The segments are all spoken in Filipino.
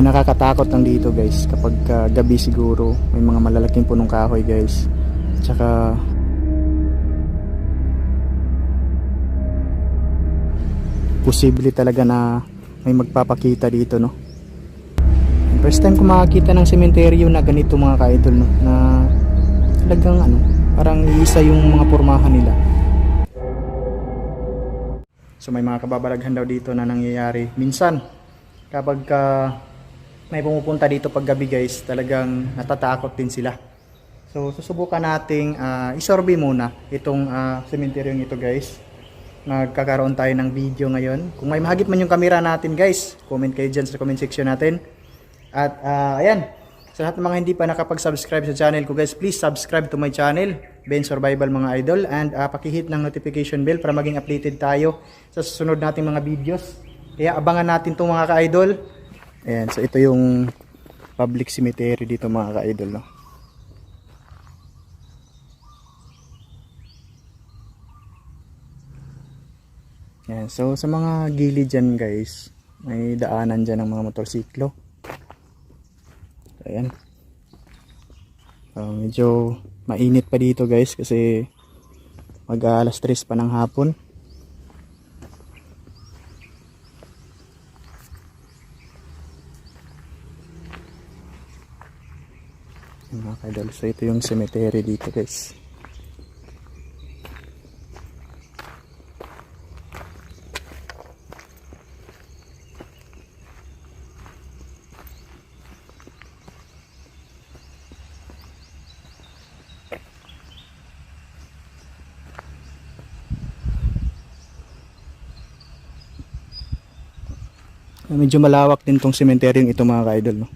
Ang nakakatakot lang dito guys kapag ah, gabi siguro may mga malalaking punong kahoy guys. Tsaka posible talaga na may magpapakita dito no. First time ko makakita ng sementeryo na ganito mga ka-idol no na talagang ano parang iisa yung mga pormahan nila. So may mga kababalaghan daw dito na nangyayari. Minsan kapag ka may pumupunta dito pag gabi guys, talagang natatakot din sila. So susubukan nating ah, isorbe muna itong uh, ito guys. Nagkakaroon tayo ng video ngayon. Kung may mahagip man yung camera natin guys, comment kayo dyan sa comment section natin. At ah, ayan, sa lahat ng mga hindi pa nakapag-subscribe sa channel ko guys, please subscribe to my channel, Ben Survival mga idol. And ah, pakihit ng notification bell para maging updated tayo sa susunod nating mga videos. Kaya abangan natin itong mga ka-idol. Ayan, so ito yung public cemetery dito mga ka-idol. No? Ayan, so sa mga gilid dyan guys, may daanan dyan ng mga motorsiklo. Ayan. So, medyo mainit pa dito guys kasi mag alas 3 pa ng hapon. Ayan, mga kaidol. So ito yung cemetery dito guys. Medyo malawak din tong sementeryo ito mga ka-idol. No?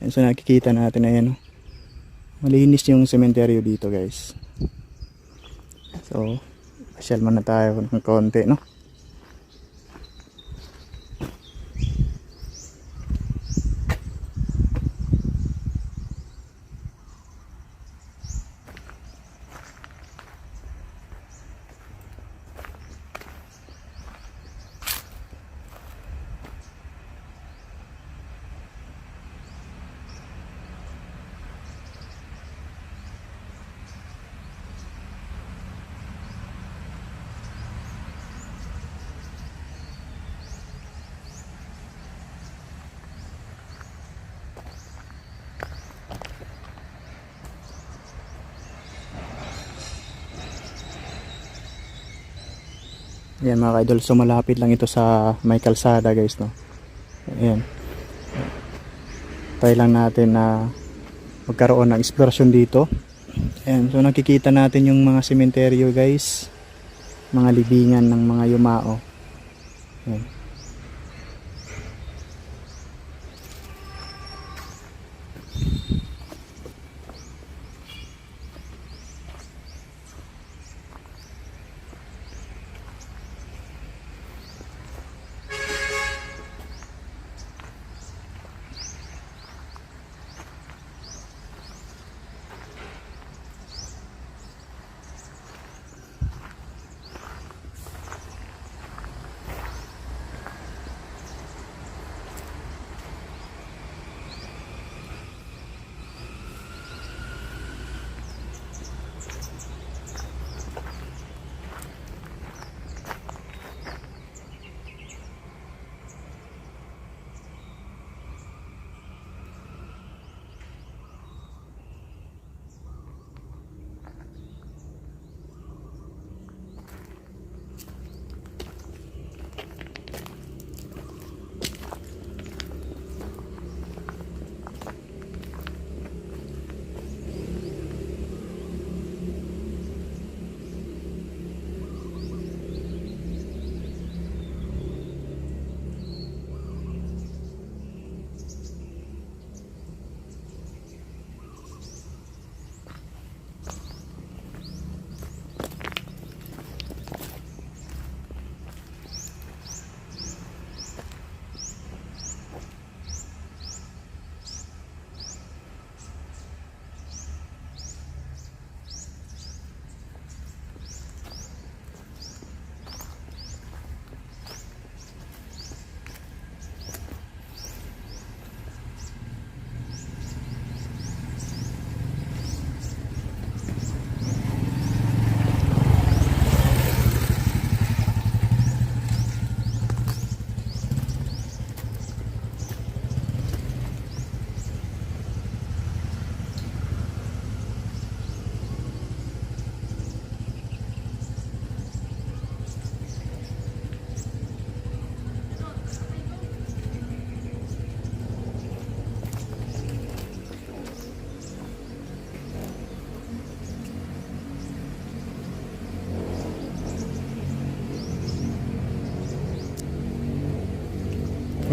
Yan, so nakikita natin na yan. No? Malinis yung sementeryo dito guys. So, pasyal man na tayo ng konti. No? Yan mga ka-idol. So malapit lang ito sa may kalsada guys. No? Ayan. Try lang natin na magkaroon ng explorasyon dito. Ayan. So nakikita natin yung mga sementeryo guys. Mga libingan ng mga yumao. Ayan.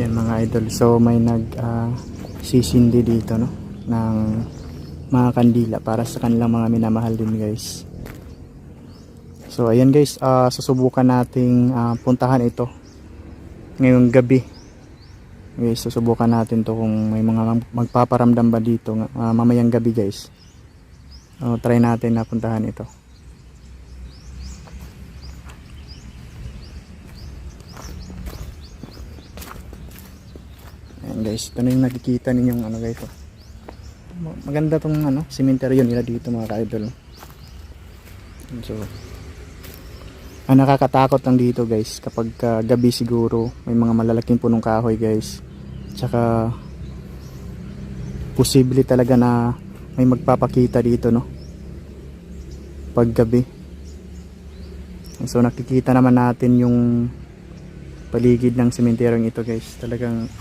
Yan mga idol. So may nag ah, sisindi dito no ng mga kandila para sa kanilang mga minamahal din guys. So ayan guys, ah, susubukan nating ah, puntahan ito ngayong gabi. Guys, susubukan natin to kung may mga mag- magpaparamdam ba dito ah, mamayang gabi guys. So, try natin na puntahan ito. Ayan guys, ito na yung nakikita ninyong ano guys. oh. Ma- Maganda tong ano, cemetery nila dito mga ka-idol. So, ang nakakatakot lang dito guys kapag ah, gabi siguro may mga malalaking punong kahoy guys. Tsaka posible talaga na may magpapakita dito no. Pag gabi. So nakikita naman natin yung paligid ng sementeryong ito guys. Talagang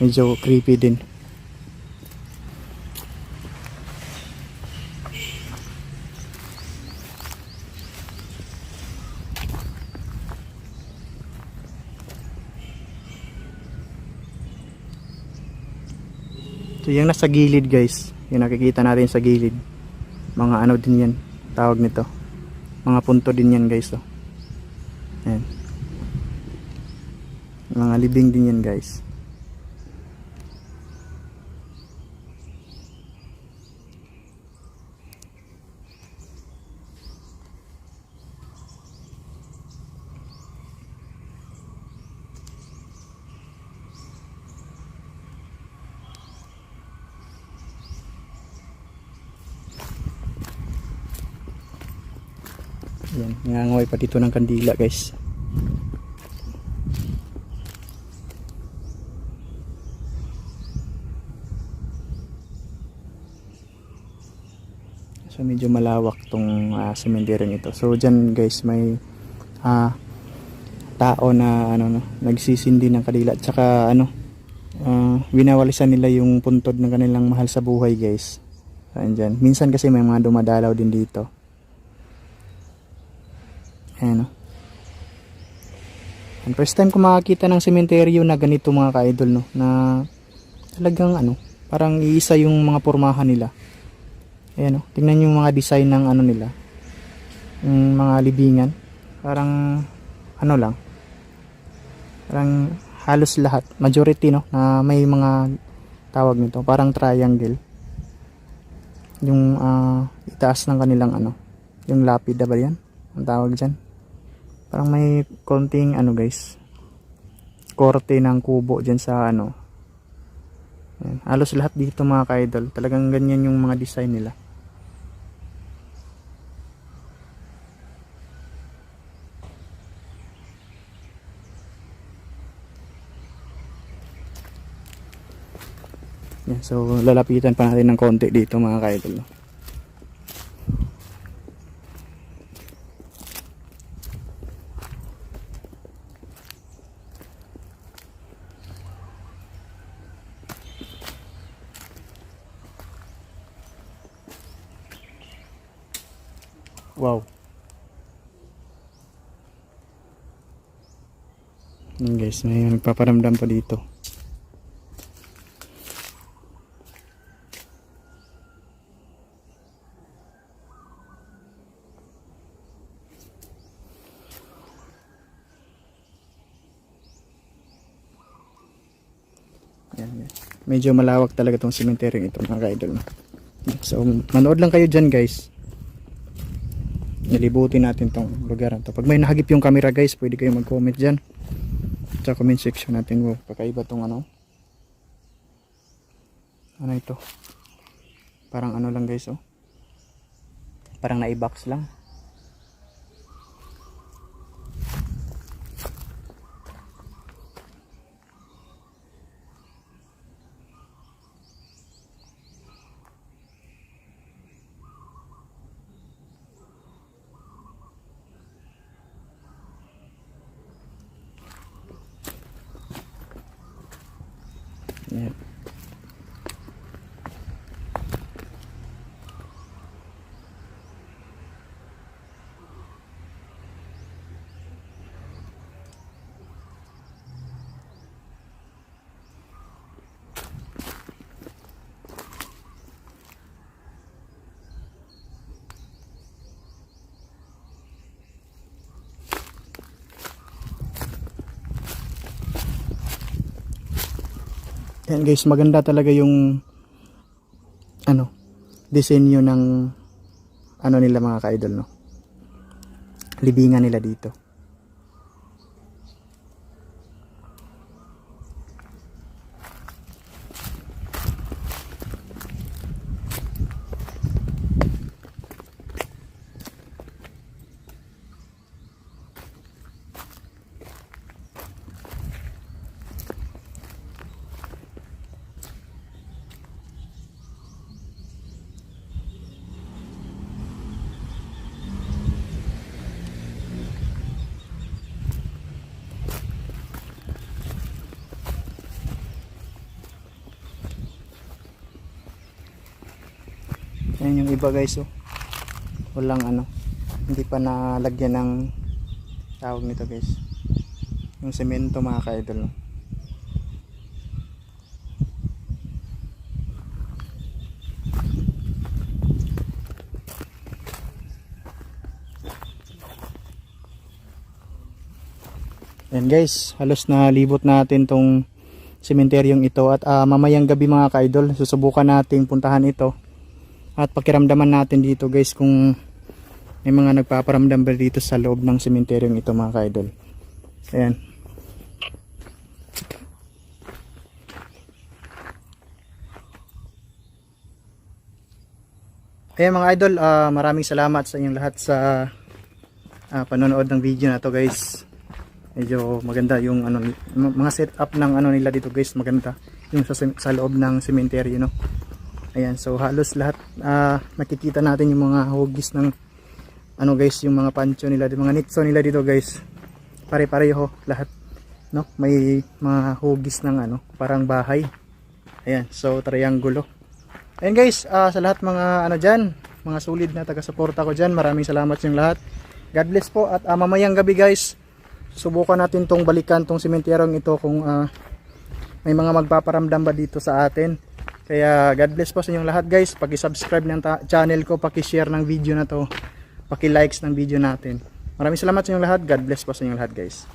medyo creepy din. So yung nasa gilid guys, yung nakikita natin sa gilid. Mga ano din yan, tawag nito. Mga punto din yan guys. Oh. Mga libing din yan guys. Yan, nangangoy pa dito ng kandila guys. So medyo malawak tong uh, cemetery nito. So diyan guys may ah, tao na ano no, nagsisindi ng kadila at saka ano ah, winawalisan nila yung puntod ng kanilang mahal sa buhay guys. Saan dyan. Minsan kasi may mga dumadalaw din dito. Ayan o. And first time ko makakita ng sementeryo na ganito mga ka-idol no. Na talagang ano, parang iisa yung mga pormahan nila. Ayan o. Tingnan yung mga design ng ano nila. Yung mga libingan. Parang ano lang. Parang halos lahat. Majority no. Na may mga tawag nito. Parang triangle. Yung ah, itaas ng kanilang ano. Yung lapida ba yan? Ang tawag dyan parang may konting ano guys korte ng kubo dyan sa ano. Ayan. halos lahat dito mga ka-idol talagang ganyan yung mga design nila. Yan, so lalapitan pa natin ng konti dito mga ka-idol Wow. Yan guys, may nagpaparamdam pa dito. Yan, yan. Medyo malawak talaga tong cemetery ito mga ka-idol. So, manood lang kayo dyan guys nilibutin natin tong lugar to. Pag may nahagip yung camera guys, pwede kayo mag-comment dyan. Sa comment section natin mo. Kakaiba tong ano. Ano ito? Parang ano lang guys oh. Parang naibox lang. Yan. Yan guys, maganda talaga yung ano, disenyo ng ano nila mga ka-idol, no? Libingan nila dito. Yan yung iba guys, oh. Walang ano, hindi pa nalagyan ng tawag nito guys. Yung semento mga ka-idol, no? Yan guys, halos na libot natin tong sementeryong ito at ah, mamayang gabi mga ka-idol, susubukan nating puntahan ito at pakiramdaman natin dito guys kung may mga nagpaparamdam ba dito sa loob ng sementeryong ito mga ka-idol. Ayan. Ayan mga idol, ah, maraming salamat sa inyong lahat sa ah, panonood ng video na to guys. Medyo maganda yung ano mga setup ng ano nila dito guys, maganda yung sa, sa loob ng cemetery no. Ayan, so halos lahat ah, nakikita natin yung mga hugis ng ano guys, yung mga pancho nila, yung mga nitso nila dito guys. Pare-pareho lahat, no? May mga hugis ng ano, parang bahay. Ayan, so triangulo. Ayan guys, ah, sa lahat mga ano diyan, mga solid na taga-suporta ko diyan, maraming salamat sa inyong lahat. God bless po at ah, mamayang gabi guys, subukan natin tong balikan tong sementerong ito kung ah, may mga magpaparamdam ba dito sa atin. Kaya God bless po sa inyong lahat guys. Paki-subscribe ng channel ko, paki-share ng video na to, paki-likes ng video natin. Maraming salamat sa inyong lahat. God bless po sa inyong lahat guys.